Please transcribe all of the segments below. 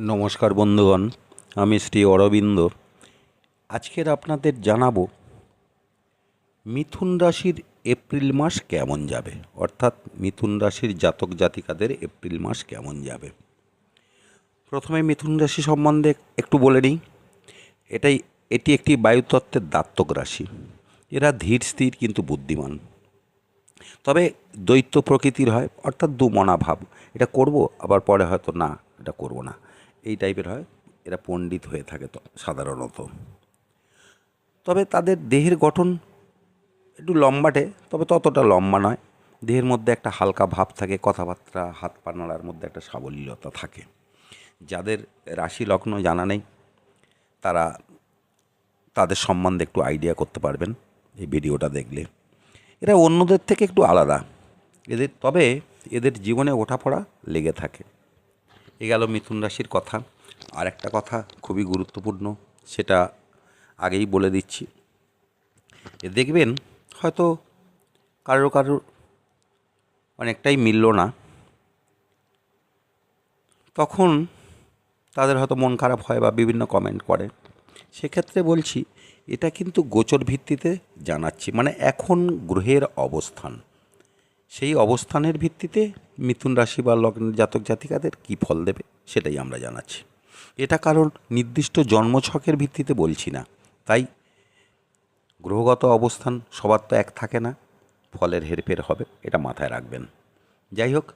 নমস্কার বন্ধুগণ, আমি শ্রী অরবিন্দ। আজকের আপনাদের জানাব, মিথুন রাশির এপ্রিল মাস কেমন যাবে? অর্থাৎ মিথুন রাশির জাতক জাতিকাদের এপ্রিল মাস কেমন যাবে? প্রথমে মিথুন রাশি সম্বন্ধে একটু বলে নিই, এটাই, এটি একটি বায়ুতত্ত্বের দাত্তক রাশি। এরা ধীর, স্থির, কিন্তু বুদ্ধিমান। তবে দৈত্য প্রকৃতির হয়, অর্থাৎ দুমনা ভাব। এটা করব, আবার পরে হয়তো না, এটা করব না। এই টাইপের হয়, এরা পণ্ডিত হয়ে থাকে তো সাধারণত। তবে তাদের দেহের গঠন একটু লম্বাটে, তবে ততটা লম্বা নয়। দেহের মধ্যে একটা হালকা ভাব থাকে, কথাবার্তা, হাত পা মধ্যে একটা সাবলীলতা থাকে। যাদের রাশি লগ্ন জানা নেই, তারা তাদের সম্বন্ধে একটু আইডিয়া করতে পারবেন এই ভিডিওটা দেখলে। এরা অন্যদের থেকে একটু আলাদা। এদের, তবে এদের জীবনে ওঠাপড়া লেগে থাকে। এ গেল মিথুন রাশির কথা। আর একটা কথা খুবই গুরুত্বপূর্ণ, সেটা আগেই বলে দিচ্ছি। এ দেখবেন, হয়তো কারোর কারোর অনেকটাই মিলল না। তখন তাদের হয়তো মন খারাপ হয় বা বিভিন্ন কমেন্ট করে। সেক্ষেত্রে বলছি, এটা কিন্তু গোচর ভিত্তিতে জানাচ্ছি মানে এখন গ্রহের অবস্থান। সেই অবস্থানের ভিত্তিতে মিথুন রাশি বা লগ্নের জাতক জাতিকাদের কী ফল দেবে সেটাই আমরা জানাচ্ছি। এটা কারণ নির্দিষ্ট জন্মছকের ভিত্তিতে বলছি না। তাই গ্রহগত অবস্থান সবার তো এক থাকে না, ফলের হেরফের হবে, এটা মাথায় রাখবেন। যাই হোক,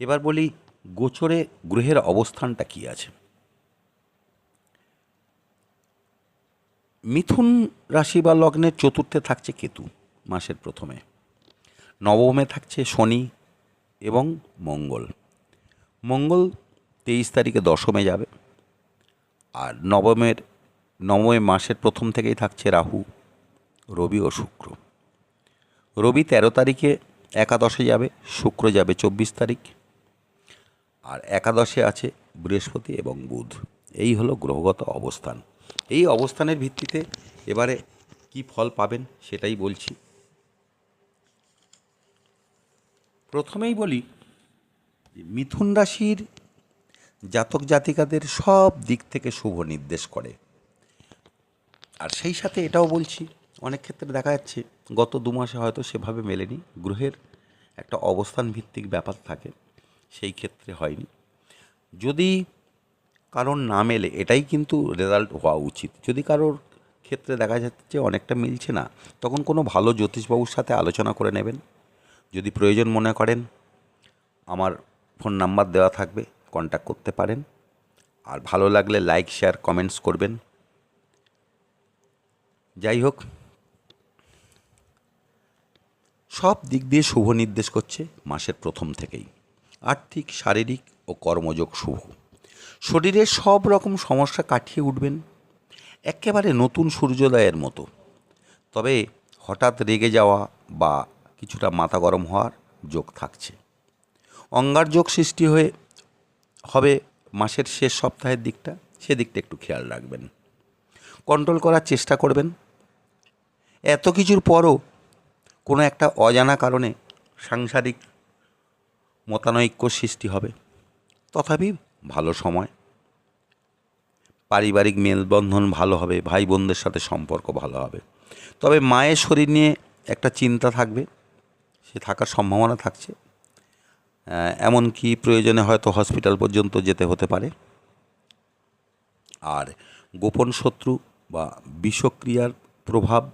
এবার বলি গোচরে গ্রহের অবস্থানটা কী আছে। মিথুন রাশি বা লগ্নের চতুর্থে থাকছে কেতু মাসের প্রথমে। নবমে থাকছে শনি এবং মঙ্গল। মঙ্গল তেইশ তারিখে দশমে যাবে আর নবমের, নবমে মাসের প্রথম থেকেই থাকছে রাহু, রবি ও শুক্র। রবি তেরো তারিখে একাদশে যাবে, শুক্র যাবে চব্বিশ তারিখ আর একাদশে আছে বৃহস্পতি এবং বুধ। এই হলো গ্রহগত অবস্থান। এই অবস্থানের ভিত্তিতে এবারে কি ফল পাবেন সেটাই বলছি। প্রথমেই বলি মিথুন রাশির জাতক জাতিকাদের সব দিক থেকে শুভ নির্দেশ করে। আর সেই সাথে এটাও বলছি, অনেক ক্ষেত্রে দেখা যাচ্ছে, গত দু মাসে হয়তো সেভাবে মেলেনি, গ্রহের একটা অবস্থান ভিত্তিক ব্যাপার থাকে, সেই ক্ষেত্রে হয়নি। যদি কারোর না মেলে, এটাই কিন্তু রেজাল্ট হওয়া উচিত। যদি কারোর ক্ষেত্রে দেখা যাচ্ছে অনেকটা মিলছে না, তখন কোনো ভালো জ্যোতিষবাবুর সাথে আলোচনা করে নেবেন। যদি প্রয়োজন মনে করেন, আমার ফোন নাম্বার দেওয়া থাকবে কন্ট্যাক্ট করতে পারেন। আর ভালো লাগলে লাইক শেয়ার কমেন্টস করবেন। যাই হোক, সব দিক দিয়ে শুভ নির্দেশ করছে মাসের প্রথম থেকেই। আর্থিক, শারীরিক ও কর্মযোগ শুভ। শরীরের সব রকম সমস্যা কাটিয়ে উঠবেন। একেবারে নতুন সূর্যোদয়ের মতো। তবে হঠাৎ রেগে যাওয়া বা কিছুটা মাথা গরম হওয়ার যোগ থাকছে। অঙ্গার যোগ সৃষ্টি হয়ে, হবে মাসের শেষ সপ্তাহের দিকটা, সেদিকটা একটু খেয়াল রাখবেন। কন্ট্রোল করার চেষ্টা করবেন। এত কিছুর পরও কোনো একটা অজানা কারণে সাংসারিক মতানৈক্য সৃষ্টি হবে। তথাপি ভালো সময়। পারিবারিক মেলবন্ধন ভালো হবে, ভাই বোনদের সাথে সম্পর্ক ভালো হবে। তবে মায়ের শরীর নিয়ে একটা চিন্তা থাকবে। সে থাকার সম্ভাবনা থাকছে। এমনকি প্রয়োজনে হয়তো হসপিটাল পর্যন্ত যেতে হতে পারে। আর গোপন শত্রু বা বিষক্রিয়ার প্রভাব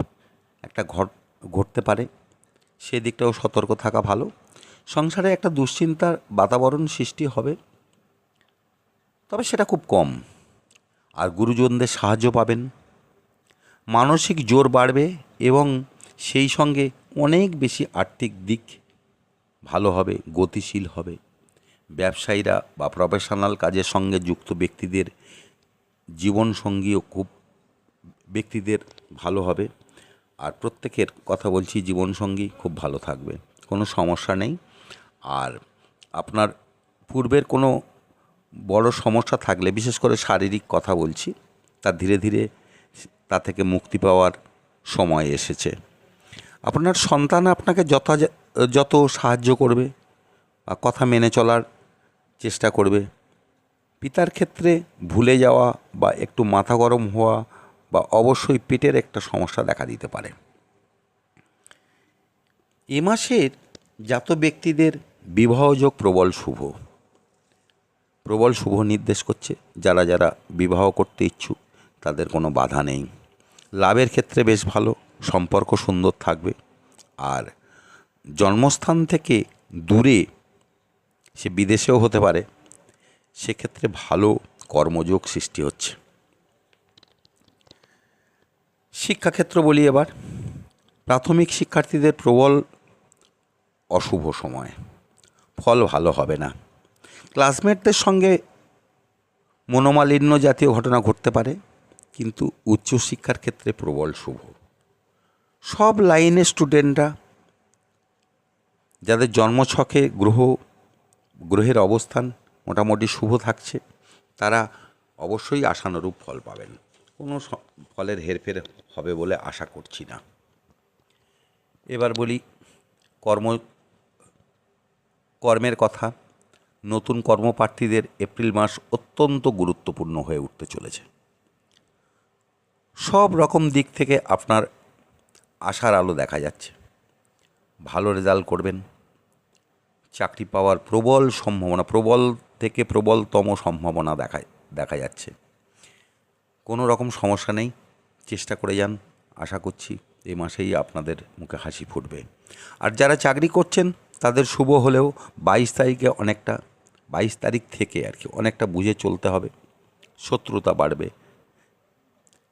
একটা ঘট, ঘটতে পারে। সেদিকটাও সতর্ক থাকা ভালো। সংসারে একটা দুশ্চিন্তার বাতাবরণ সৃষ্টি হবে। তবে সেটা খুব কম। আর গুরুজনদের সাহায্য পাবেন। মানসিক জোর বাড়বে এবং সেই সঙ্গে অনেক বেশি আর্থিক দিক ভালো হবে, গতিশীল হবে। ব্যবসায়ীরা বা প্রফেশনাল কাজের সঙ্গে যুক্ত ব্যক্তিদের জীবনসঙ্গীও খুব, ব্যক্তিদের ভালো হবে। আর প্রত্যেকের কথা বলছি, জীবনসঙ্গী খুব ভালো থাকবে, কোনো সমস্যা নেই। আর আপনার পূর্বের কোনো বড় সমস্যা থাকলে, বিশেষ করে শারীরিক কথা বলছি, তা ধীরে ধীরে তা থেকে মুক্তি পাওয়ার সময় এসেছে। আপনার সন্তান আপনাকে যথা যত সাহায্য করবে বা কথা মেনে চলার চেষ্টা করবে, পিতার ক্ষেত্রে ভুলে যাওয়া বা একটু মাথা গরম হওয়া বা অবশ্যই পেটের একটা সমস্যা দেখা দিতে পারে। এ মাসের জাত ব্যক্তিদের বিবাহযোগ প্রবল শুভ। প্রবল শুভ নির্দেশ করছে। যারা যারা বিবাহ করতে ইচ্ছুক, তাদের কোনো বাধা নেই। লাভের ক্ষেত্রে বেশ ভালো, সম্পর্ক সুন্দর থাকবে। আর জন্মস্থান থেকে দূরে সে বিদেশেও হতে পারে, সেক্ষেত্রে ভালো কর্মযোগ সৃষ্টি হচ্ছে। শিক্ষাক্ষেত্র বলি এবার, প্রাথমিক শিক্ষার্থীদের প্রবল অশুভ সময়, ফল ভালো হবে না। ক্লাসমেটদের সঙ্গে মনোমালিন্য জাতীয় ঘটনা ঘটতে পারে কিন্তু উচ্চশিক্ষার ক্ষেত্রে প্রবল শুভ। সব লাইনে স্টুডেন্টরা যাদের জন্মছকে গ্রহ, গ্রহের অবস্থান মোটামুটি শুভ থাকছে, তারা অবশ্যই আশানুরূপ ফল পাবেন। কোনো ফলের হেরফের হবে বলে আশা করছি না। এবার বলি কর্ম, কর্মের কথা। নতুন কর্মপ্রার্থীদের এপ্রিল মাস অত্যন্ত গুরুত্বপূর্ণ হয়ে উঠতে চলেছে। সব রকম দিক থেকে আপনার আশার আলো দেখা যাচ্ছে। ভালো রেজাল্ট করবেন। চাকরি পাওয়ার প্রবল সম্ভাবনা, প্রবল থেকে প্রবলতম সম্ভাবনা দেখা দেখা যাচ্ছে। কোনো রকম সমস্যা নেই। চেষ্টা করে যান। আশা করছি এই মাসেই আপনাদের মুখে হাসি ফুটবে। আর যারা চাকরি করছেন, তাদের শুভ হলেও বাইশ তারিখে অনেকটা, বাইশ তারিখ থেকে আর কি অনেকটা বুঝে চলতে হবে। শত্রুতা বাড়বে।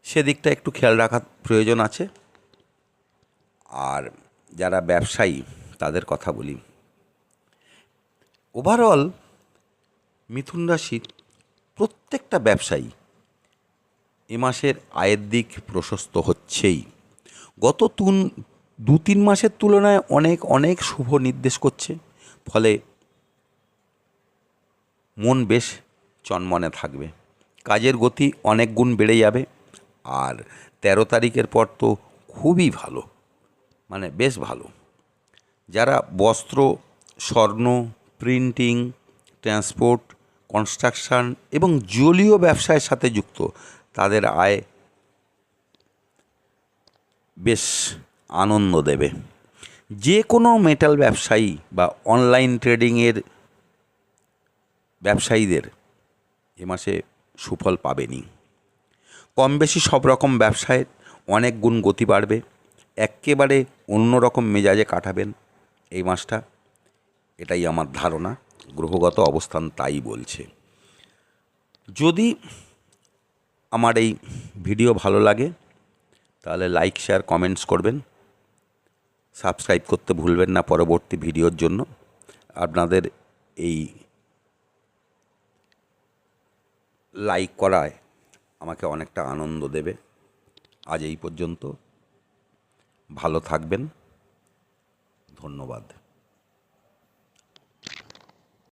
সেদিকটা একটু খেয়াল রাখার প্রয়োজন আছে। আর যারা ব্যবসায়ী, তাদের কথা বলি। ওভারঅল মিথুন রাশির প্রত্যেকটা ব্যবসায়ী এ মাসের আয়ের দিক প্রশস্ত হচ্ছেই। গত তুন, দু তিন মাসের তুলনায় অনেক অনেক শুভ নির্দেশ করছে। ফলে মন বেশ চনমনে থাকবে। কাজের গতি অনেক গুণ বেড়ে যাবে। আর তেরো তারিখের পর তো খুবই ভালো মানে বেশ ভালো। যারা বস্ত্র, স্বর্ণ প্রিন্টিং ট্রান্সপোর্ট কনস্ট্রাকশন এবং জলীয় ব্যবসায়ের সাথে যুক্ত, তাদের আয় বেশ আনন্দ দেবে। যে কোনো মেটাল ব্যবসায়ী বা অনলাইন ট্রেডিংয়ের ব্যবসায়ীদের এ মাসে সুফল পাবেনি কম বেশি সব রকম ব্যবসায় অনেক গুণ গতি বাড়বে একেবারে অন্য রকম মেজাজে কাটাবেন এই মাসটা। এটাই আমার ধারণা, গ্রহগত অবস্থান তাই বলছে। যদি আমার এই ভিডিও ভালো লাগে, তাহলে লাইক, শেয়ার, কমেন্টস করবেন। সাবস্ক্রাইব করতে ভুলবেন না পরবর্তী ভিডিওর জন্য। আপনাদের এই লাইক করায় আমাকে অনেকটা আনন্দ দেবে। আজ এই পর্যন্ত। ভালো থাকবেন। ধন্যবাদ।